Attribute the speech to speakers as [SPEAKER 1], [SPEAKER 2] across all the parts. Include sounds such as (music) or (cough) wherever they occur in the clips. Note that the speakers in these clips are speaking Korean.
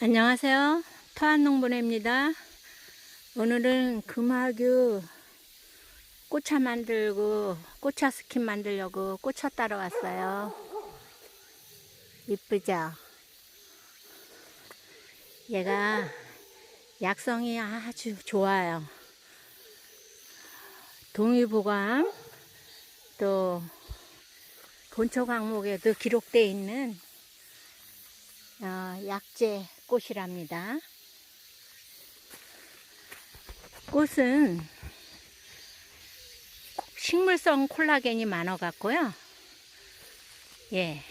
[SPEAKER 1] 안녕하세요. 토안농부네입니다. 오늘은 금화규 꽃차 만들고 꽃차 스킨 만들려고 꽃차 따러 왔어요. 이쁘죠? 얘가 약성이 아주 좋아요. 동의보감 또 본초 강목에도 기록되어 있는 어, 약재 꽃이랍니다. 꽃은 식물성 콜라겐이 많아 갖고요. 예.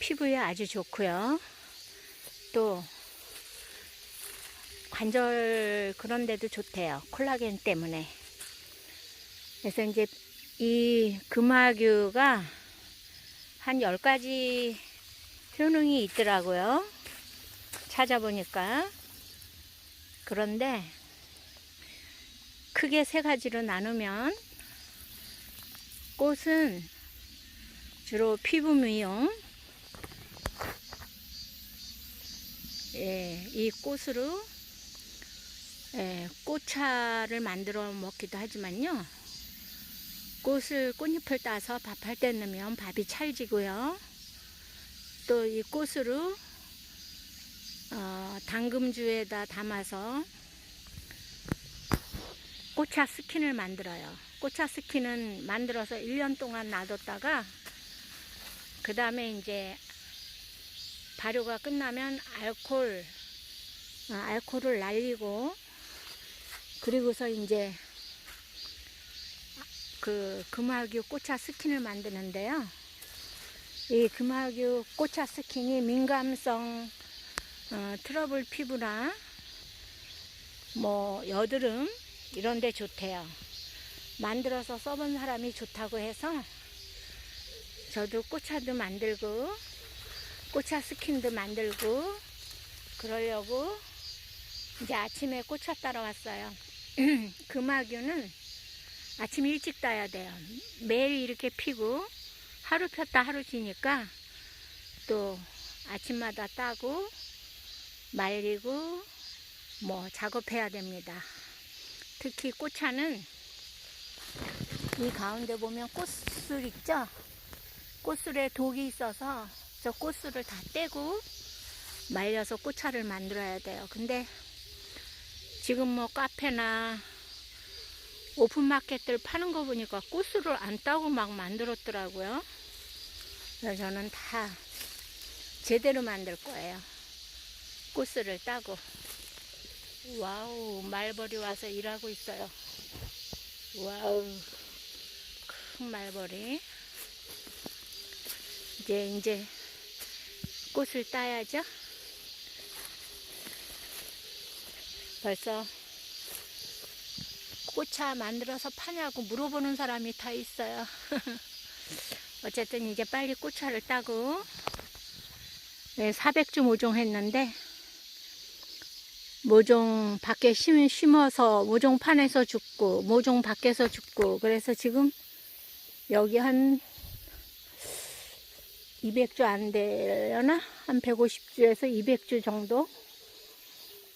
[SPEAKER 1] 피부에 아주 좋고요. 또 관절 그런 데도 좋대요. 콜라겐 때문에. 그래서 이제 이 금화규가 한 10가지 효능이 있더라고요. 찾아보니까. 그런데 크게 세 가지로 나누면 꽃은 주로 피부 미용, 예, 이 꽃으로 예, 꽃차를 만들어 먹기도 하지만요. 꽃을 꽃잎을 따서 밥할 때 넣으면 밥이 찰지고요. 또 이 꽃으로 어, 당금주에다 담아서 꽃차 스킨을 만들어요. 꽃차 스킨은 만들어서 1년 동안 놔뒀다가 그 다음에 이제 발효가 끝나면 알콜 어, 알코올을 날리고 그리고서 이제 그 금화규 꽃차 스킨을 만드는데요. 이 금화규 꽃차 스킨이 민감성 어, 트러블 피부나 뭐 여드름 이런 데 좋대요. 만들어서 써본 사람이 좋다고 해서 저도 꽃차도 만들고 꽃차 스킨도 만들고 그러려고 이제 아침에 꽃차 따러 왔어요. (clears throat) 금화규는 아침 일찍 따야 돼요. 매일 이렇게 피고 하루 폈다 하루 지니까 또 아침마다 따고 말리고 뭐 작업해야 됩니다. 특히 꽃차는 이 가운데 보면 꽃술 있죠? 꽃술에 독이 있어서 저 꽃술을 다 떼고 말려서 꽃차를 만들어야 돼요. 근데 지금 뭐 카페나 오픈마켓들 파는 거 보니까 꽃술을 안 따고 막 만들었더라고요. 그래서 저는 다 제대로 만들 거예요. 꽃술을 따고. 와우, 말벌이 와서 일하고 있어요. 와우, 큰 말벌이. 이제, 이제 꽃을 따야죠. 벌써 꽃차 만들어서 파냐고 물어보는 사람이 다 있어요. (laughs) 어쨌든 이제 빨리 꽃차를 따고 네, 400주 모종 했는데 모종 밖에 심, 심어서 모종판에서 죽고 모종 밖에서 죽고 그래서 지금 여기 한 200주 안 되려나? 한 150주에서 200주 정도?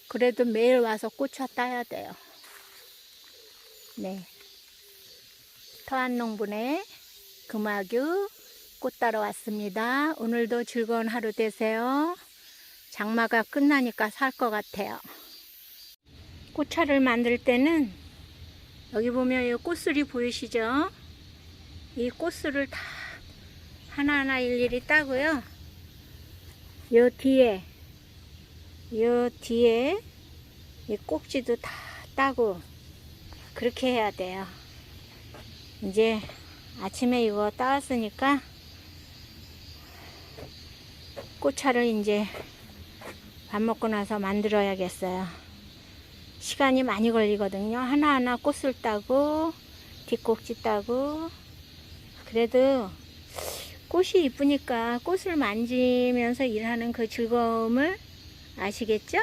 [SPEAKER 1] 그래도 매일 와서 꽃차 따야 돼요. 네. 터안농분의 금화규 꽃 따러 왔습니다. 오늘도 즐거운 하루 되세요. 장마가 끝나니까 살 것 같아요. 꽃차를 만들 때는 여기 보면 이 꽃술이 보이시죠? 이 꽃술을 다 하나하나 일일이 따고요. 요 뒤에 요 뒤에 이 꼭지도 다 따고 그렇게 해야 돼요. 이제 아침에 이거 따왔으니까 꽃차를 이제 밥 먹고 나서 만들어야겠어요. 시간이 많이 걸리거든요. 하나하나 꽃을 따고 뒷꼭지 따고 그래도 꽃이 이쁘니까 꽃을 만지면서 일하는 그 즐거움을 아시겠죠?